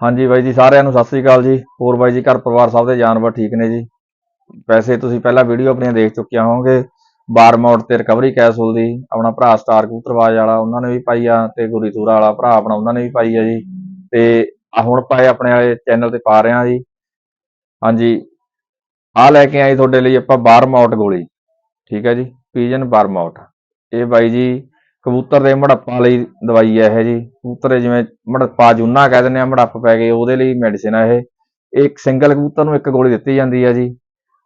ਹਾਂਜੀ ਬਾਈ ਜੀ, ਸਾਰਿਆਂ ਨੂੰ ਸਤਿ ਸ੍ਰੀ ਅਕਾਲ ਜੀ। ਹੋਰ ਬਾਈ ਜੀ, ਘਰ ਪਰਿਵਾਰ ਸਭ ਦੇ ਜਾਨਵਰ ਠੀਕ ਨੇ ਜੀ? ਵੈਸੇ ਤੁਸੀਂ ਪਹਿਲਾਂ ਵੀਡੀਓ ਆਪਣੀਆਂ ਦੇਖ ਚੁੱਕਿਆ ਹੋਵੋਗੇ। ਬਾਰ ਮੋਡ ਤੇ ਰਿਕਵਰੀ ਕੈਸੂਲ ਦੀ, ਆਪਣਾ ਭਰਾ ਸਟਾਰ ਕਬੂਤਰਬਾਜ਼ ਵਾਲਾ, ਉਹਨਾਂ ਨੇ ਵੀ ਪਾਈ ਆ, ਤੇ ਗੁਰੀਤੂਰਾ ਵਾਲਾ ਭਰਾ ਆਪਣਾ, ਉਹਨਾਂ ਨੇ ਵੀ ਪਾਈ ਆ ਜੀ। ਤੇ ਆ ਹੁਣ ਪਾਏ ਆਪਣੇ ਵਾਲੇ ਚੈਨਲ ਤੇ ਪਾ ਰਹੇ ਆ ਜੀ। ਹਾਂਜੀ ਆ ਲੈ ਕੇ ਆਏ ਤੁਹਾਡੇ ਲਈ ਆਪਾਂ ਬਾਰਮਾਊਟ ਗੋਲੀ। ਠੀਕ ਹੈ ਜੀ, ਪੀਜਨ ਬਾਰਮਾਊਟ ਇਹ ਬਾਈ ਜੀ ਕਬੂਤਰ ਦੇ ਮੜੱਪਾਂ ਲਈ ਦਵਾਈ ਹੈ ਇਹ ਜੀ। ਕਬੂਤਰ ਜਿਵੇਂ ਮੜੱਪਾ ਜੁੰਨਾ ਕਹਿ ਦਿੰਦੇ ਆ, ਮੜੱਪ ਪੈ ਗਏ, ਉਹਦੇ ਲਈ ਮੈਡੀਸਿਨ ਆ ਇਹ। ਇੱਕ ਸਿੰਗਲ ਕਬੂਤਰ ਨੂੰ ਇੱਕ ਗੋਲੀ ਦਿੱਤੀ ਜਾਂਦੀ ਹੈ ਜੀ।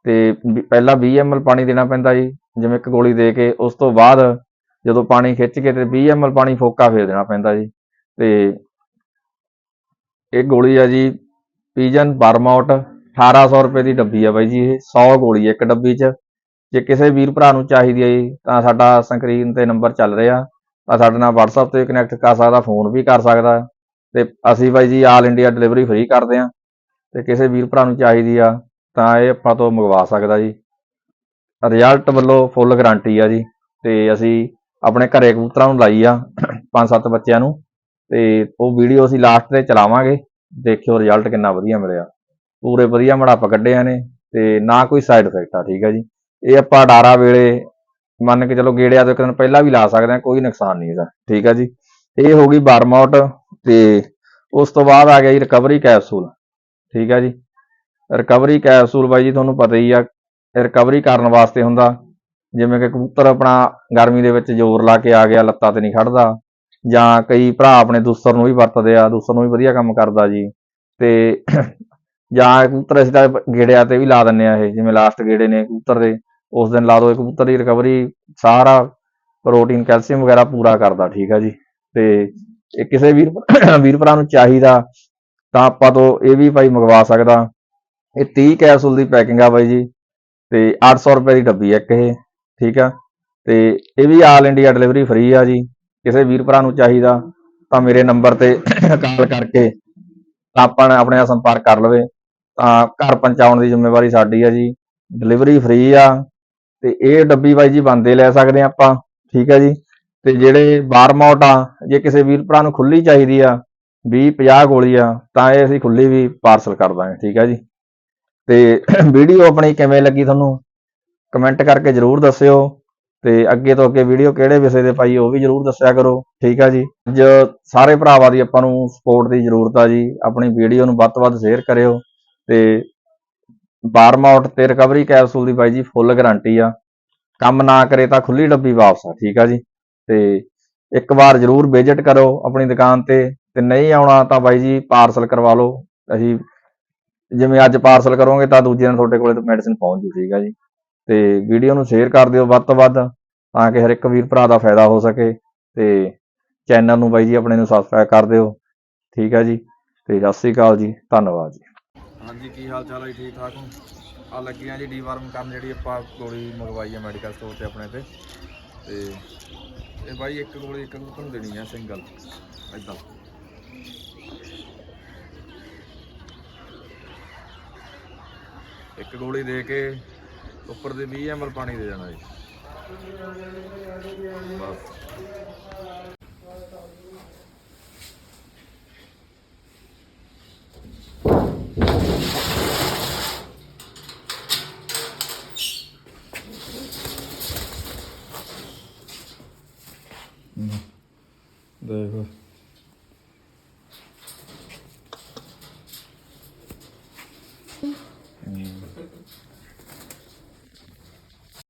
ਤੇ ਵੀ- ਪਹਿਲਾਂ 20 ml ਪਾਣੀ ਦੇਣਾ ਪੈਂਦਾ ਜੀ, ਜਿਵੇਂ ਇੱਕ ਗੋਲੀ ਦੇ ਕੇ ਉਸ ਤੋਂ ਬਾਅਦ ਜਦੋਂ ਪਾਣੀ ਖਿੱਚ ਕੇ ਤੇ 20 ml ਪਾਣੀ ਫੋਕਾ ਫੇਰ ਦੇਣਾ ਪੈਂਦਾ ਜੀ। ਤੇ ਇਹ ਗੋਲੀ ਆ ਜੀ, ਪੀਜਨ ਬਰਮਾਊਟ 1800 ਰੁਪਏ ਦੀ ਡੱਬੀ ਆ ਬਾਈ ਜੀ ਇਹ 100 ਗੋਲੀ ਇੱਕ ਡੱਬੀ 'ਚ। ਜੇ ਕਿਸੇ ਵੀਰ ਭਰਾ ਨੂੰ ਚਾਹੀਦੀ ਹੈ ਜੀ, ਤਾਂ ਸਾਡਾ ਸਕਰੀਨ ਤੇ ਨੰਬਰ ਚੱਲ ਰਿਹਾ। ਤਾਂ ਸਾਡੇ ਨਾਲ WhatsApp ਤੇ ਕਨੈਕਟ ਕਰ ਸਕਦਾ ਫੋਨ ਵੀ ਕਰ ਸਕਦਾ। ਤੇ ਅਸੀਂ ਬਾਈ ਜੀ ਆਲ ਇੰਡੀਆ ਡਿਲੀਵਰੀ ਫ੍ਰੀ ਕਰਦੇ ਆ ਤੇ ਕਿਸੇ ਵੀਰ ਭਰਾ ਨੂੰ ਚਾਹੀਦੀ ਆ, ਤਾਂ ਇਹ ਆਪਾਂ ਤੋਂ ਮੰਗਵਾ ਸਕਦਾ ਜੀ। ਰਿਜ਼ਲਟ ਵੱਲੋਂ ਫੁੱਲ ਗਾਰੰਟੀ ਆ ਜੀ। ਤੇ ਅਸੀਂ ਆਪਣੇ ਘਰੇ ਕਬੂਤਰਾਂ ਨੂੰ ਲਾਈ ਆ, ਪੰਜ ਸੱਤ ਬੱਚਿਆਂ ਨੂੰ। ਤੇ ਉਹ ਵੀਡੀਓ ਅਸੀਂ ਲਾਸਟ ਤੇ ਚਲਾਵਾਂਗੇ। ਦੇਖਿਓ ਰਿਜ਼ਲਟ ਕਿੰਨਾ ਵਧੀਆ ਮਿਲਿਆ। ਪੂਰੇ ਵਧੀਆ ਮੜਾਪ ਕੱਢਿਆ ਨੇ ਤੇ ਨਾ ਕੋਈ ਸਾਈਡ ਇਫੈਕਟ ਆ, ਠੀਕ ਆ ਜੀ। ਇਹ ਆਪਾਂ ਡਾਰਾ ਵੇਲੇ ਮੰਨ ਕੇ ਚਲੋ ਗੇੜਿਆ ਤੋਂ ਇੱਕ ਦਿਨ ਪਹਿਲਾਂ ਵੀ ਲਾ ਸਕਦੇ ਆ ਕੋਈ ਨੁਕਸਾਨ ਨਹੀਂ ਇਹਦਾ ਠੀਕ ਹੈ ਜੀ? ਇਹ ਹੋ ਗਈ ਬਰਮਾਊਟ ਤੇ ਉਸ ਤੋਂ ਬਾਅਦ ਆ ਗਿਆ ਜੀ ਰਿਕਵਰੀ ਕੈਪਸੂਲ। ਠੀਕ ਹੈ ਜੀ? ਰਿਕਵਰੀ ਕੈਪਸੂਲ ਬਾਈ ਜੀ, ਤੁਹਾਨੂੰ ਪਤਾ ਹੀ ਆ ਰਿਕਵਰੀ ਕਰਨ ਵਾਸਤੇ ਹੁੰਦਾ, ਜਿਵੇਂ ਕਿ ਕਬੂਤਰ ਆਪਣਾ ਗਰਮੀ ਦੇ ਵਿੱਚ ਜ਼ੋਰ ਲਾ ਕੇ ਆ ਗਿਆ, ਲੱਤਾਂ ਤੇ ਨਹੀਂ ਖੜਦਾ, ਜਾਂ ਕਈ ਭਰਾ ਆਪਣੇ ਦੂਸਰ ਨੂੰ ਵੀ ਵਰਤਦੇ ਆ, ਦੂਸਰ ਨੂੰ ਵੀ ਵਧੀਆ ਕੰਮ ਕਰਦਾ ਜੀ, ਤੇ ਜਾਂ ਕਬੂਤਰ ਅਸੀਂ ਤਾਂ ਗੇੜਿਆਂ ਤੇ ਵੀ ਲਾ ਦਿੰਨੇ ਆ ਇਹ, ਜਿਵੇਂ ਲਾਸਟ ਗੇੜੇ ਨੇ ਕਬੂਤਰ ਦੇ। ਉਸ ਦਿਨ ਲਾ ਦੋ ਕਬੂਤਰ ਦੀ ਰਿਕਵਰੀ ਸਾਰਾ ਪ੍ਰੋਟੀਨ ਕੈਲਸ਼ੀਅਮ ਵਗੈਰਾ ਪੂਰਾ ਕਰਦਾ, ਠੀਕ ਆ ਜੀ। ਤੇ ਇਹ ਕਿਸੇ ਵੀਰ ਵੀਰ ਭਰਾ ਨੂੰ ਚਾਹੀਦਾ, ਤਾਂ ਆਪਾਂ ਤੋਂ ਇਹ ਵੀ ਭਾਈ ਮੰਗਵਾ ਸਕਦਾ। ਇਹ 30 ਕੈਪਸੂਲ ਦੀ ਪੈਕਿੰਗ ਆ ਬਾਈ ਜੀ, ਤੇ 800 ਰੁਪਏ ਦੀ ਡੱਬੀ ਇੱਕ ਇਹ, ਠੀਕ ਆ। ਤੇ ਇਹ ਵੀ ਆਲ ਇੰਡੀਆ ਡਿਲੀਵਰੀ ਫ੍ਰੀ ਆ ਜੀ, ਕਿਸੇ ਵੀਰ ਭਰਾ ਨੂੰ ਚਾਹੀਦਾ, ਤਾਂ ਮੇਰੇ ਨੰਬਰ ਤੇ ਕਾਲ ਕਰਕੇ ਤਾਂ ਆਪਾਂ ਆਪਣੇ ਨਾਲ ਸੰਪਰਕ ਕਰ ਲਵੇ। ਤਾਂ ਘਰ ਪਹੁੰਚਾਉਣ ਦੀ ਜ਼ਿੰਮੇਵਾਰੀ ਸਾਡੀ ਆ ਜੀ ਡਿਲੀਵਰੀ ਫ੍ਰੀ ਆ। ਤੇ ਇਹ ਡੱਬੀ ਬਾਈ ਜੀ ਬੰਦੇ ਲੈ ਸਕਦੇ ਆ ਆਪਾਂ, ਠੀਕ ਹੈ ਜੀ। ਤੇ ਜਿਹੜੇ ਬਾਰਮਾਊਟ ਆ, ਜੇ ਕਿਸੇ ਵੀਰ ਭਰਾ ਨੂੰ ਖੁੱਲੀ ਚਾਹੀਦੀ ਆ 20 50 ਗੋਲੀ ਆ, ਤਾਂ ਇਹ ਅਸੀਂ ਖੁੱਲੀ ਵੀ ਪਾਰਸਲ ਕਰ ਦਾਂਗੇ, ਠੀਕ ਹੈ ਜੀ। ਤੇ ਵੀਡੀਓ ਆਪਣੀ ਕਿਵੇਂ ਲੱਗੀ ਤੁਹਾਨੂੰ ਕਮੈਂਟ ਕਰਕੇ ਜਰੂਰ ਦੱਸਿਓ। ਤੇ ਅੱਗੇ ਤੋਂ ਅੱਗੇ ਵੀਡੀਓ ਕਿਹੜੇ ਵਿਸ਼ੇ ਦੇ ਪਾਈ, ਉਹ ਵੀ ਜਰੂਰ ਦੱਸਿਆ ਕਰੋ, ਠੀਕ ਆ ਜੀ। ਅੱਜ ਸਾਰੇ ਭਰਾਵਾਂ ਦੀ ਆਪਾਂ ਨੂੰ ਸਪੋਰਟ ਦੀ ਜ਼ਰੂਰਤ ਆ ਜੀ, ਆਪਣੀ ਵੀਡੀਓ ਨੂੰ ਵੱਧ ਤੋਂ ਵੱਧ ਸ਼ੇਅਰ ਕਰਿਓ। ਤੇ ਬਾਰਮਾਊਟ ਤੇ ਰਿਕਵਰੀ ਕੈਪਸੂਲ ਦੀ ਬਾਈ ਜੀ ਫੁੱਲ ਗਾਰੰਟੀ ਆ। ਕੰਮ ਨਾ ਕਰੇ ਤਾਂ ਖੁੱਲੀ ਡੱਬੀ ਵਾਪਸ ਆ, ਠੀਕ ਆ ਜੀ। ਤੇ ਇੱਕ ਵਾਰ ਜਰੂਰ ਵਿਜ਼ਿਟ ਕਰੋ ਆਪਣੀ ਦੁਕਾਨ ਤੇ ਤੇ ਨਹੀਂ ਆਉਣਾ ਤਾਂ ਬਾਈ ਜੀ ਪਾਰਸਲ ਕਰਵਾ ਲਓ। ਅਸੀਂ ਜਿਵੇਂ ਅੱਜ ਪਾਰਸਲ ਕਰੋਗੇ ਤਾਂ ਦੂਜੇ ਦਿਨ ਤੁਹਾਡੇ ਕੋਲੇ ਮੈਡੀਸਿਨ ਪਹੁੰਚ ਜੂ, ਠੀਕ ਆ ਜੀ। ਤੇ ਵੀਡੀਓ ਨੂੰ ਸ਼ੇਅਰ ਕਰ ਦਿਓ ਵੱਧ ਤੋਂ ਵੱਧ, ਤਾਂ ਕਿ ਹਰ ਇੱਕ ਵੀਰ ਭਰਾ ਦਾ ਫਾਇਦਾ ਹੋ ਸਕੇ। ਤੇ ਚੈਨਲ ਨੂੰ ਬਾਈ ਜੀ ਆਪਣੇ ਨੂੰ ਸਬਸਕ੍ਰਾਈਬ ਕਰ ਦਿਓ, ਠੀਕ ਆ ਜੀ। ਤੇ ਸਤਿ ਸ੍ਰੀ ਅਕਾਲ ਜੀ, ਧੰਨਵਾਦ ਜੀ। ਹਾਂਜੀ, ਕੀ ਹਾਲ ਚਾਲ ਹੈ ਜੀ? ਠੀਕ ਠਾਕ ਹੋ? ਆ ਲੱਗੀਆਂ ਜੀ ਡੀਵਾਰਮ ਕਰਨ ਜਿਹੜੀ ਆਪਾਂ ਗੋਲੀ ਮੰਗਵਾਈ ਹੈ ਮੈਡੀਕਲ ਸਟੋਰ ਤੇ ਆਪਣੇ ਤੇ। ਤੇ ਇਹ ਬਾਈ ਇੱਕ ਗੋਲੀ ਇੱਕ ਨੂੰ ਦੇਣੀ ਹੈ ਸਿੰਗਲ ਇਦਾਂ ਇੱਕ ਗੋਲੀ ਦੇ ਕੇ ਉੱਪਰ ਦੇ 20 ml ਪਾਣੀ ਦੇ ਜਾਣਾ ਜੀ। ਬਸ। ਦੇਖੋ